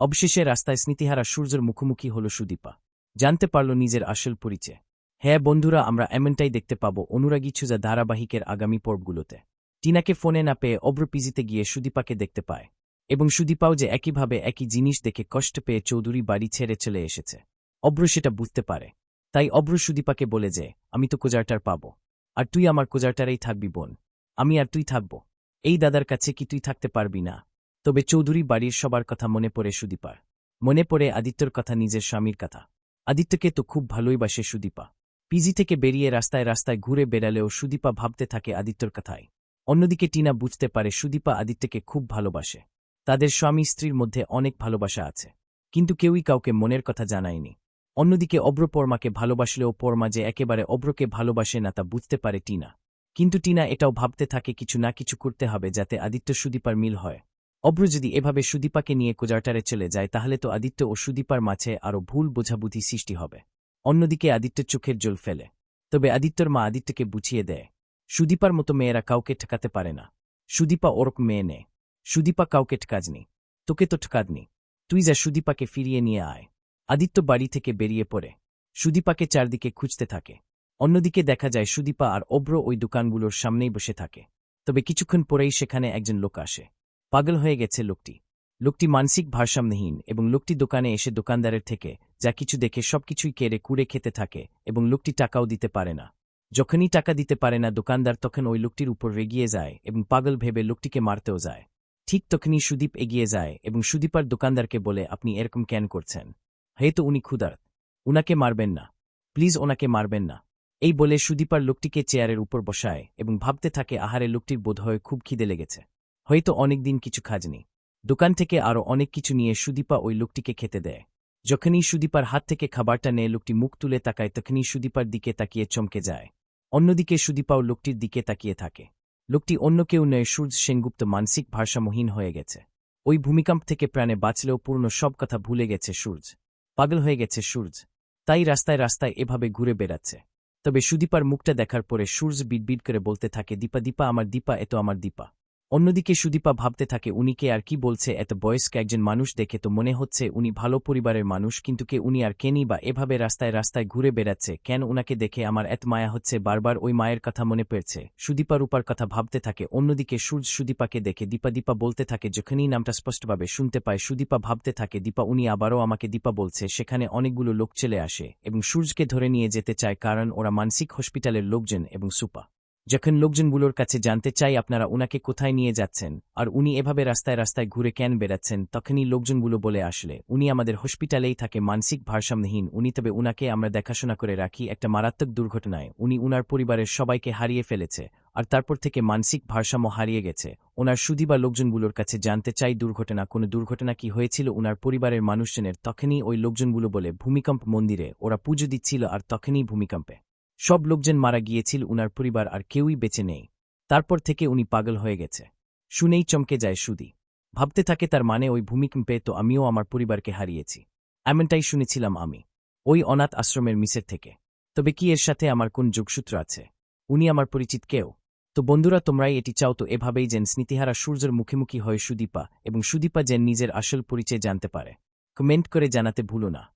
অবশেষে রাস্তায় স্মৃতিহারা সূর্যের মুখোমুখি হল সুদীপা। জানতে পারল নিজের আসল পরিচয়। হ্যাঁ বন্ধুরা, আমরা এমনটাই দেখতে পাব অনুরাগী ছুজা ধারাবাহিকের আগামী পর্বগুলোতে। টিনাকে ফোনে না পেয়ে অব্র পিজিতে গিয়ে সুদীপাকে দেখতে পায়। এবং সুদীপাও যে একইভাবে একই জিনিস দেখে কষ্ট পেয়ে চৌধুরী বাড়ি ছেড়ে চলে এসেছে। অব্র সেটা বুঝতে পারে। তাই অব্র সুদীপাকে বলে যে, আমি তো কোজারটার পাব। আর তুই আমার কোজারটারেই থাকবি বোন। আমি আর তুই থাকব। এই দাদার কাছে কি তুই থাকতে পারবি না? তবে চৌধুরী বাড়ির সবার কথা মনে পড়ে সুদীপার। মনে পড়ে আদিত্যর কথা, নিজের স্বামীর কথা। আদিত্যকে তো খুব ভালোই বাসে সুদীপা। পিজি থেকে বেরিয়ে রাস্তায় রাস্তায় ঘুরে বেড়ালেও সুদীপা ভাবতে থাকে আদিত্যর কথায় অন্যদিকে টিনা বুঝতে পারে সুদীপা আদিত্যকে খুব ভালোবাসে। তাদের স্বামী স্ত্রীর মধ্যে অনেক ভালোবাসা আছে। কিন্তু কেউই কাউকে মনের কথা জানায়নি। অন্যদিকে অব্র পরমাকে ভালোবাসলেও পরমা যে একেবারে অব্রকে ভালোবাসে না তা বুঝতে পারে টিনা। কিন্তু টিনা এটাও ভাবতে থাকে কিছু না কিছু করতে হবে যাতে আদিত্য সুদীপার মিল হয়। অব্র যদি এভাবে সুদীপাকে নিয়ে কোজারটারে চলে যায়, তাহলে তো আদিত্য ও সুদীপার মাঝে আরও ভুল বোঝাবুঝি সৃষ্টি হবে। অন্যদিকে আদিত্য চোখের জল ফেলে। তবে আদিত্যর মা আদিত্যকে বুঝিয়ে দেয়, সুদীপার মতো মেয়েরা কাউকে ঠেকাতে পারে না। সুদীপা ওরক মেয়ে নে। সুদীপা কাউকে ঠকাজনি। তোকে তো ঠকাদনি। তুই যা সুদীপাকে ফিরিয়ে নিয়ে আয়। আদিত্য বাড়ি থেকে বেরিয়ে পড়ে। সুদীপাকে চারদিকে খুঁজতে থাকে। অন্যদিকে দেখা যায় সুদীপা আর অব্র ওই দোকানগুলোর সামনেই বসে থাকে। তবে কিছুক্ষণ পরেই সেখানে একজন লোক আসে। পাগল হয়ে গেছে লোকটি। লোকটি মানসিক ভারসাম্যহীন এবং লোকটি দোকানে এসে দোকানদারের থেকে যা কিছু দেখে সবকিছুই কেড়ে কুড়ে খেতে থাকে এবং লোকটি টাকাও দিতে পারে না। যখনই টাকা দিতে পারে না দোকানদার তখন ওই লোকটির উপর রেগিয়ে যায় এবং পাগল ভেবে লোকটিকে মারতেও যায়। ঠিক তখনই সুদীপ এগিয়ে যায় এবং সুদীপার দোকানদারকে বলে, আপনি এরকম ক্যান করছেন? হয়তো উনি ক্ষুধার্ত। উনাকে মারবেন না। প্লিজ ওনাকে মারবেন না। এই বলে সুদীপার লোকটিকে চেয়ারের উপর বসায় এবং ভাবতে থাকে, আহারে, লোকটির বোধহয় খুব খিদে লেগেছে। হয়তো অনেকদিন কিছু খাজনি। দোকান থেকে আরও অনেক কিছু নিয়ে সুদীপা ওই লোকটিকে খেতে দেয়। যখনই সুদীপার হাত থেকে খাবারটা নিয়ে, লোকটি মুখ তুলে তাকায়, তখনই সুদীপার দিকে তাকিয়ে চমকে যায়। অন্যদিকে সুদীপাও লোকটির দিকে তাকিয়ে থাকে। লোকটি অন্য কেউ নয়, সূর্য সেনগুপ্ত মানসিক ভারসাম্যহীন হয়ে গেছে। ওই ভূমিকম্প থেকে প্রাণে বাঁচলেও পূর্ণ সব কথা ভুলে গেছে সূর্য। পাগল হয়ে গেছে সূর্য। তাই রাস্তায় রাস্তায় এভাবে ঘুরে বেড়াচ্ছে। তবে সুদীপার মুখটা দেখার পরে সূর্য বিড়বিড় করে বলতে থাকে, দীপা দীপা, আমার দীপা এত আমার দীপা। অন্যদিকে সুদীপা ভাবতে থাকে উনিকে আর কি বলছে? এত বয়স্ক একজন মানুষ দেখে তো মনে হচ্ছে উনি ভালো পরিবারের মানুষ, কিন্তু কে উনি আর কেনি বা এভাবে রাস্তায় রাস্তায় ঘুরে বেড়াচ্ছে? কেন উনাকে দেখে আমার এত মায়া হচ্ছে? বারবার ওই মায়ের কথা মনে পড়ছে। সুদীপা রূপার কথা ভাবতে থাকে, অন্যদিকে সূর্য সুদীপাকে দেখে দীপা দীপা বলতে থাকে, যখনই নামটা স্পষ্টভাবে শুনতে পায়, সুদীপা ভাবতে থাকে, দীপা উনি আবারও আমাকে দীপা বলছে, সেখানে অনেকগুলো লোক চলে আসে। এবং সূর্যকে ধরে নিয়ে যেতে চায়, কারণ ওরা মানসিক হসপিটালের লোকজন এবং সুপা। যখন লোকজনগুলোর কাছে জানতে চাই আপনারা উনাকে কোথায় নিয়ে যাচ্ছেন, আর উনি এভাবে রাস্তায় রাস্তায় ঘুরে কেন বেড়াচ্ছেন, তখনই লোকজনগুলো বলে আসলে, উনি আমাদের হসপিটালেই থাকে, মানসিক ভারসাম্যহীন, উনি তবে উনাকে আমরা দেখাশোনা করে রাখি, একটা মারাত্মক দুর্ঘটনায়, উনি উনার পরিবারের সবাইকে হারিয়ে ফেলেছে, আর তারপর থেকে মানসিক ভারসাম্য হারিয়ে গেছে। ওনার সুদী বা লোকজনগুলোর কাছে জানতে চাই দুর্ঘটনা, কোনো দুর্ঘটনা কি হয়েছিল উনার পরিবারের মানুষজনের, তখনই ওই লোকজনগুলো বলে, ভূমিকম্প মন্দিরে, ওরা পুজো দিচ্ছিল, আর তখনই ভূমিকম্পে। সব লোকজন মারা গিয়েছিল, উনার পরিবার আর কেউই বেঁচে নেই। তারপর থেকে উনি পাগল হয়ে গেছে। শুনেই চমকে যায় সুদি। ভাবতে থাকে তার মানে ওই ভূমিকম্পে তো আমিও আমার পরিবারকে হারিয়েছি। এমনটাই শুনেছিলাম আমি, ওই অনাথ আশ্রমের মিসের থেকে। তবে কি এর সাথে আমার কোন যোগসূত্র আছে? উনি আমার পরিচিত কেউ? তো বন্ধুরা, তোমরাই এটি চাও তো এভাবেই যেন স্মৃতিহারা সূর্যের মুখোমুখি হয় সুদীপা এবং সুদীপা যেন নিজের আসল পরিচয় জানতে পারে। কমেন্ট করে জানাতে ভুলো না।